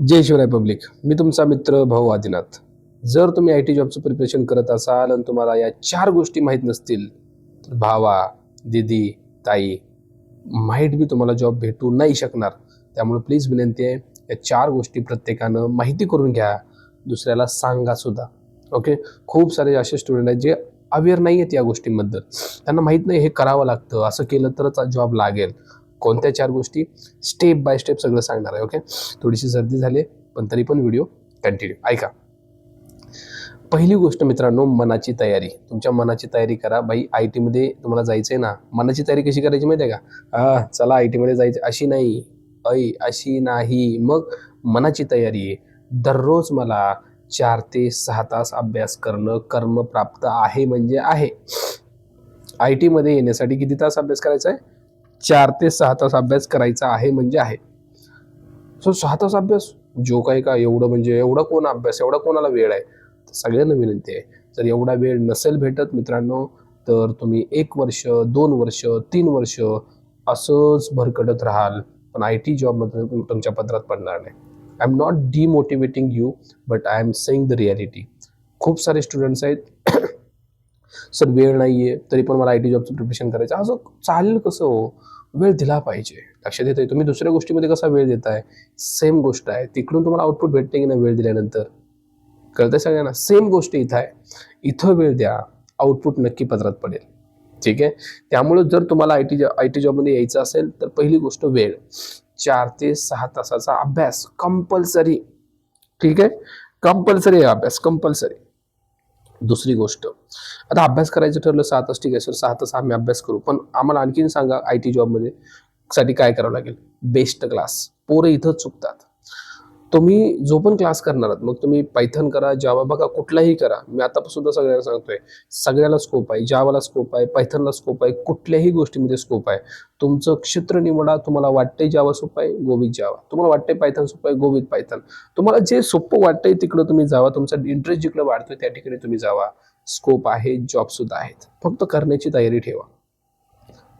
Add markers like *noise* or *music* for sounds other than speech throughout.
जय Shivray public. मी तुमचा मित्र भाऊ आदिनाथ. जर तुम्ही आय टी जॉबचं प्रिपरेशन करत असाल आणि तुम्हाला या चार गोष्टी माहीत नसतील तर भावा दिदी ताई माहीत बी तुम्हाला जॉब भेटू नाही शकणार. त्यामुळे प्लीज विनंती आहे या चार गोष्टी प्रत्येकानं माहिती करून घ्या दुसऱ्याला सांगा सुद्धा. ओके खूप सारे असे स्टुडंट आहेत जे अवेअर नाही आहेत या गोष्टींबद्दल. त्यांना माहीत नाही हे करावं लागतं असं केलं तरच जॉब लागेल. कोणत्या चार गोष्टी स्टेप बाय स्टेप सगळं सांगणार आहे ओके थोडीशी सर्दी झाली पण तरी पण व्हिडिओ कंटिन्यू ऐका. पहिली गोष्ट मित्रांनो मनाची तयारी. तुमच्या मनाची तयारी करा. बाई आय टीमध्ये तुम्हाला जायचं आहे ना? मनाची तयारी कशी करायची माहिती आहे का? हा चला आय टीमध्ये जायचं. अशी नाही. ऐ अशी नाही. मग मनाची तयारी आहे. दररोज मला चार ते सहा तास अभ्यास करणं कर्म प्राप्त आहे म्हणजे आहे. आय टीमध्ये येण्यासाठी किती तास अभ्यास करायचा आहे? चार ते सहा तास अभ्यास करायचा आहे म्हणजे आहे. सो सहा तास अभ्यास जो काही का एवढं म्हणजे एवढा कोण अभ्यास एवढा कोणाला वेळ आहे? तर सगळ्यांना विनंती आहे. जर एवढा वेळ नसेल भेटत मित्रांनो तर तुम्ही एक वर्ष दोन वर्ष तीन वर्ष असंच भरकटत राहाल. पण आय टी जॉबमध्ये तुमच्या पदरात पडणार नाही. I am not demotivating you but I am saying the reality खूप सारे स्टुडंट्स आहेत सर वेळ नाही आहे तरी पण मला आय टी जॉबचं प्रिपरेशन करायचं असं चालेल कसं हो? वेळ दिला पाहिजे. लक्षात येते तुम्ही दुसऱ्या गोष्टीमध्ये कसा वेळ देताय? सेम गोष्ट आहे. तिकडून तुम्हाला आउटपुट भेटते की नाही वेळ दिल्यानंतर? कळतंय सगळ्यांना? सेम गोष्ट इथं आहे. इथं वेळ द्या. आउटपुट नक्की पदरात पडेल. ठीक आहे? त्यामुळे जर तुम्हाला आय टी आय टी जॉबमध्ये यायचं असेल तर पहिली गोष्ट वेळ. चार ते सहा तासाचा अभ्यास कंपल्सरी ठीक आहे? कंपल्सरी अभ्यास कंपल्सरी दुसरी गोष्ट. आता अभ्यास करायचं ठरलं सहा तास ठीक आहे सर सहा तास आम्ही अभ्यास करू. पण आम्हाला आणखीन सांगा आय टी जॉबमध्ये साठी काय करावं लागेल? Best class. पोरं इथंच चुकतात. तुम्ही जो पण क्लास करणार आहात मग तुम्ही पायथन करा जावा बघा कुठलाही करा. मी आता सुद्धा सगळ्यांना सांगतोय सगळ्याला स्कोप आहे जावाला स्कोप आहे पायथनला स्कोप आहे कुठल्याही गोष्टीमध्ये स्कोप आहे. तुमचं क्षेत्र निवडा तुम्हाला वाटतंय जावा सोपं आहे गोवित जावा तुम्हाला वाटतंय पायथन सोपं आहे गोवित पायथन तुम्हाला जे सोपं वाटतंय तिकडं तुम्ही जावा तुमचा इंटरेस्ट जिकडे वाढतोय त्या ठिकाणी तुम्ही जावा. स्कोप आहे जॉब सुद्धा आहेत. फक्त करण्याची तयारी ठेवा.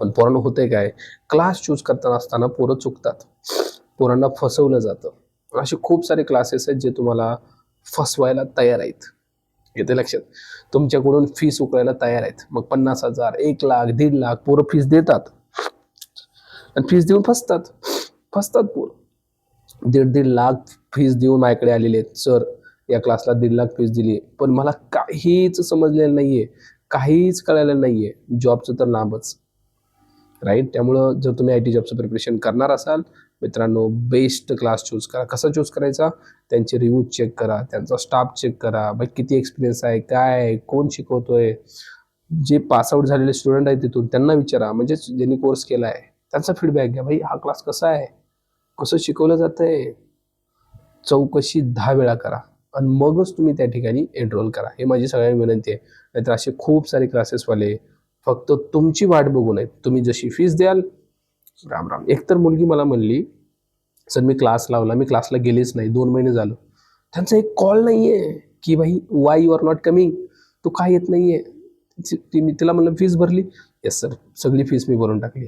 पण पोरांना होते काय क्लास चूज करताना असताना पोरं चुकतात. पोरांना फसवलं जातं. असे खूप सारे क्लासेस आहेत जे तुम्हाला फसवायला तयार आहेत. येते लक्षात? तुमच्याकडून फीस उकळायला तयार आहेत. मग पन्नास हजार एक लाख दीड लाख पोरं फीस देतात. आणि फीस देऊन फसतात. फसतात पोरं. दीड दीड लाख फीस देऊन माझ्याकडे आलेले आहेत. सर या क्लासला दीड लाख फीस दिली पण मला काहीच समजलेलं नाहीये. काहीच कळालेलं नाहीये. जॉबचं तर लांबच राईट त्यामुळं जर तुम्ही आय टी जॉबचं प्रिपरेशन करणार असाल मित्रांनो बेस्ट क्लास चूज करा. कसा चूज करायचा? त्यांचे रिव्ह्यूज चेक करा त्यांचा स्टाफ चेक करा. बाई किती एक्सपिरियन्स आहे काय आहे कोण शिकवतोय? जे पासआउट झालेले स्टुडंट आहेत तिथून त्यांना विचारा. म्हणजे ज्यांनी कोर्स केला आहे त्यांचा फीडबॅक घ्या. भाई हा क्लास कसा आहे? कसं शिकवलं जातं आहे चौकशी दहा वेळा करा. आणि मगच तुम्ही त्या ठिकाणी एनरोल करा. हे माझी सगळ्यांना विनंती आहे. नाहीतर असे खूप सारे क्लासेसवाले फक्त तुमची वाट बघून आहेत. तुम्ही जशी फीस द्याल राम राम. एकतर मुलगी मला म्हणली सर मी क्लास लावला. मी क्लासला गेलेच नाही. दोन महिने झालं. त्यांचा एक कॉल नाही आहे की भाई why you are not coming तू काय येत नाही आहे ती मी तिला म्हणलं फीस भरली. येस सर सगळी फीस मी भरून टाकली.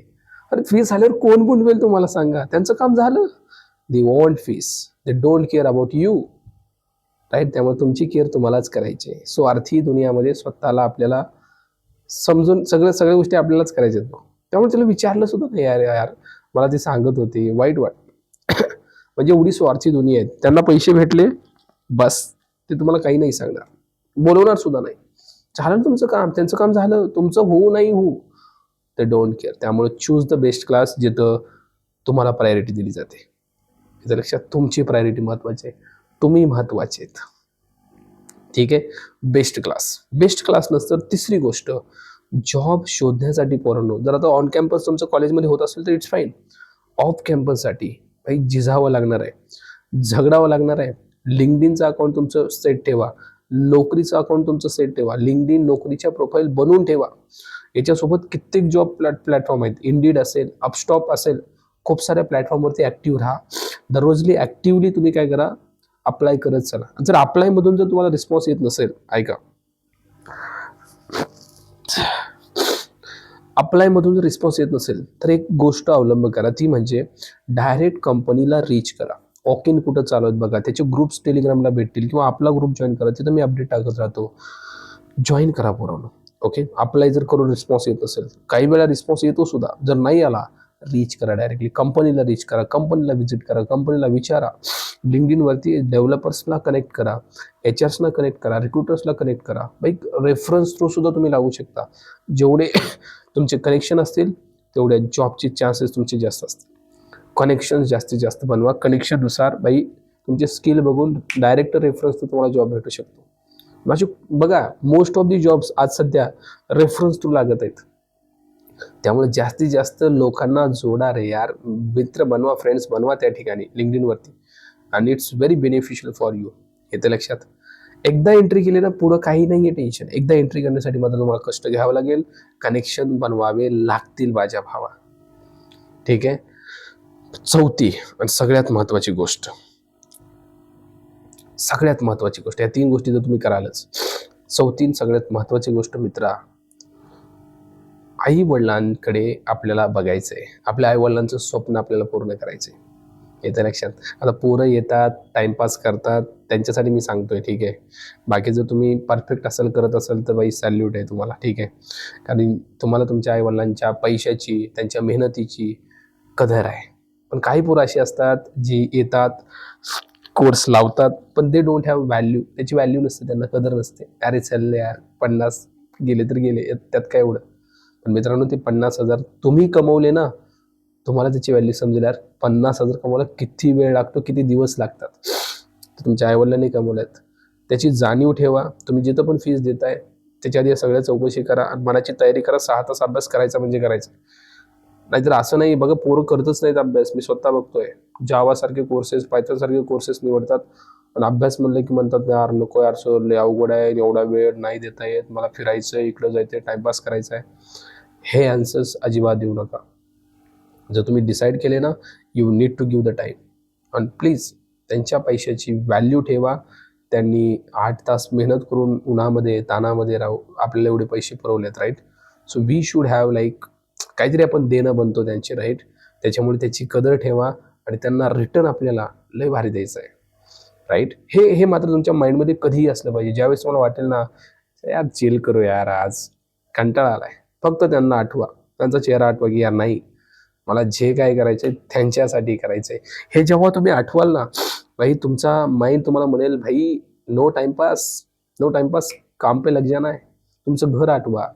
अरे फीस झाल्यावर कोण बोलवेल तुम्हाला सांगा? त्यांचं काम झालं. They want fees they don't care about you right त्यामुळे तुमची केअर तुम्हालाच करायची आहे. स्वार्थी दुनियामध्ये स्वतःला आपल्याला समजून सगळं सगळ्या गोष्टी आपल्यालाच करायच्या आहेत. त्यामुळे तिला विचारलं सुद्धा नाही यार यार मला ते सांगत होते वाईट वाट *coughs* म्हणजे एवढी स्वार्थी दुनिया आहेत त्यांना पैसे भेटले बस. ते तुम्हाला काही नाही सांगणार. बोलवणार सुद्धा नाही. झालं तुमचं काम. त्यांचं काम झालं. तुमचं होऊ नाही होऊ. ते डोंट केअर त्यामुळे चूज द बेस्ट क्लास जिथं तुम्हाला प्रायोरिटी दिली जाते. याचं लक्षात तुमची प्रायोरिटी महत्वाची आहे. तुम्ही महत्त्वाचे आहेत. ठीक आहे? बेस्ट क्लास बेस्ट क्लास नसतं तिसरी गोष्ट जॉब शोधण्यासाठी पोरांनो जर आता ऑन कॅम्पस तुमचं कॉलेजमध्ये होत असेल तर इट्स फाईन ऑफ कॅम्पससाठी काही झिजावं लागणार आहे झगडावं लागणार आहे. लिंकडिनचं अकाउंट तुमचं सेट ठेवा. नोकरीचं अकाउंट तुमचं सेट ठेवा. लिंकडिन नोकरीच्या प्रोफाईल बनवून ठेवा. याच्यासोबत कित्येक जॉब प्लॅट प्लॅटफॉर्म आहेत. इंडिड असेल अपस्टॉप असेल खूप साऱ्या प्लॅटफॉर्मवरती ॲक्टिव्ह राहा. दररोजली ॲक्टिव्हली तुम्ही काय करा अप्लाय करत चला. जर अप्लायमधून जर तुम्हाला रिस्पॉन्स येत नसेल ऐका. अप्लायमधून जर रिस्पॉन्स येत नसेल तर एक गोष्ट अवलंब करा. ती म्हणजे डायरेक्ट कंपनीला रीच करा. वॉक इन कुठं चालू आहेत बघा. त्याचे ग्रुप्स टेलिग्रामला भेटतील किंवा आपला ग्रुप जॉईन करा. तिथं मी अपडेट टाकत राहतो. जॉईन करा पुरवणं ओके अप्लाय जर करून रिस्पॉन्स येत असेल काही वेळा रिस्पॉन्स येतो सुद्धा. जर नाही आला रीच करा डायरेक्टली कंपनीला रीच करा. कंपनीला व्हिजिट करा. कंपनीला विचारा. लिंकडिनवरती डेव्हलपर्सला कनेक्ट करा. एच आर्सना कनेक्ट करा. रिक्रुटर्सला कनेक्ट करा. बाईक रेफरन्स थ्रू सुद्धा तुम्ही लागू शकता. जेवढे तुमचे कनेक्शन असतील तेवढ्या जॉबचे चान्सेस तुमचे जास्त असतील. कनेक्शन जास्तीत जास्त बनवा. कनेक्शननुसार बाई तुमचे स्किल बघून डायरेक्ट रेफरन्स तुम्हाला जॉब भेटू शकतो. माझे बघा मोस्ट ऑफ दी जॉब्स आज सध्या रेफरन्स थ्रू लागत आहेत. त्यामुळे जास्तीत जास्त लोकांना जोडा रे यार. मित्र बनवा फ्रेंड्स बनवा त्या ठिकाणी लिंकडिनवरती आणि it's very beneficial for you येते लक्षात. एकदा एंट्री केली ना पुढं काही नाही आहे टेन्शन एकदा एंट्री करण्यासाठी मात्र तुम्हाला कष्ट घ्यावं लागेल. कनेक्शन बनवावे लागतील माझ्या भावा. ठीक आहे? चौथी आणि सगळ्यात महत्त्वाची गोष्ट. सगळ्यात महत्त्वाची गोष्ट. या तीन गोष्टी तर तुम्ही करालच चौथी आणि सगळ्यात महत्त्वाची गोष्ट मित्रा आई वडिलांकडे आपल्याला बघायचंय. आपल्या आई वडिलांचं स्वप्न आपल्याला पूर्ण करायचंय. येतं लक्षात. आता पोरं येतात टाइमपास करतात त्यांच्यासाठी मी सांगतोय ठीक आहे. बाकी जर तुम्ही परफेक्ट असेल करत असाल तर बाई सॅल्यूट आहे तुम्हाला ठीक आहे. कारण तुम्हाला तुमच्या आईवडिलांच्या पैशाची त्यांच्या मेहनतीची कदर आहे. पण काही पोरं अशी असतात जी येतात कोर्स लावतात पण दे डोंट हॅव व्हॅल्यू त्याची व्हॅल्यू नसते त्यांना कदर नसते. अरे चालले यार पन्नास गेले तर गेले त्यात काय एवढं? पण मित्रांनो ते पन्नास हजार तुम्ही कमवले ना तुम्हाला त्याची व्हॅल्यू समजेल यार पन्नास हजार कमवायला किती वेळ लागतो किती दिवस लागतात? तर तुमच्या आईवडिलांनी कमवल्यात. त्याची जाणीव ठेवा. तुम्ही जिथं पण फीस देताय त्याच्या आधी या सगळ्या चौकशी करा आणि मनाची तयारी करा. सहा तास अभ्यास करायचा म्हणजे करायचा. नाहीतर असं नाही बघा पोरं करतच नाहीत अभ्यास. मी स्वतः बघतोय. जावासारखे कोर्सेस पायथन सारखे कोर्सेस निवडतात. आणि अभ्यास म्हणलं की म्हणतात यार नको यार सर लय अवघड आहे. एवढा वेळ नाही देता येत. मला फिरायचं आहे इकडं जायचं टाइमपास करायचा आहे हे आन्सर्स अजिबात देऊ नका. जर तुम्ही डिसाईड केले ना you need to give the time and please त्यांच्या पैशाची व्हॅल्यू ठेवा. त्यांनी आठ तास मेहनत करून उन्हामध्ये तानामध्ये राहू आपल्याला एवढे पैसे पुरवलेत right so we should have like काहीतरी आपण देणं बनतो त्यांचे राईट त्याच्यामुळे त्याची कदर ठेवा आणि त्यांना रिटर्न आपल्याला लय भारी द्यायचं आहे. राईट हे हे मात्र तुमच्या माइंडमध्ये कधीही असलं पाहिजे. ज्यावेळेस तुम्हाला वाटेल ना यार चिल करू यार आज. कंटाळा आलाय. फक्त त्यांना आठवा. त्यांचा चेहरा आठवा की यार नाही. मला जे काय करायचंय त्यांच्यासाठी करायचंय. हे जेव्हा तुम्ही आठवाल ना भाई तुमचा माइंड तुम्हाला म्हणेल भाई नो टाइमपास नो टाइमपास काम पे लग जाना आहे तुमचं घर आठवा.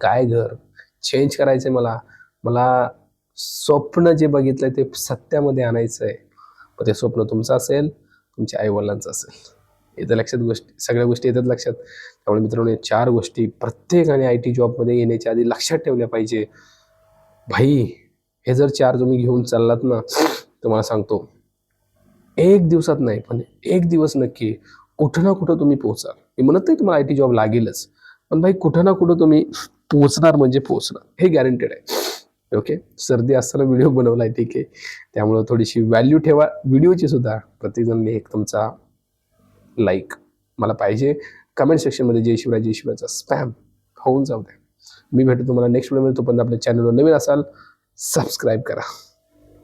काय घर? चेंज करायचंय मला. मला स्वप्न जे बघितलंय ते सत्यामध्ये आणायचं आहे ते स्वप्न तुमचं असेल तुमच्या आईवडिलांचं असेल. येतं लक्षात गोष्टी सगळ्या गोष्टी येतात लक्षात. त्यामुळे मित्रांनो चार गोष्टी प्रत्येकाने आय टी जॉबमध्ये येण्याच्या आधी लक्षात ठेवल्या पाहिजे. भाई हे जर चार तुम्ही घेऊन चाललात ना तुम्हाला सांगतो एक दिवसात नाही पण एक दिवस नक्की कुठं ना कुठं तुम्ही पोहोचाल. मी म्हणत नाही तुम्हाला आय टी जॉब लागेलच पण भाई कुठं ना कुठं तुम्ही पोहोचणार म्हणजे पोहोचणार हे गॅरंटेड आहे. ओके सर्दी असताना व्हिडिओ बनवलाय ठीक आहे. त्यामुळं थोडीशी व्हॅल्यू ठेवा. व्हिडिओची सुद्धा प्रतिजण एक तुमचा लाईक मला पाहिजे. कमेंट सेक्शनमध्ये जय शिवराय जय शिवरायचा स्पॅम होऊन जाऊ द्या. मी भेटतो तुम्हाला नेक्स्ट व्हिडिओमध्ये तोपर्यंत आपल्या चॅनलवर नवीन असाल सबस्क्राईब करा.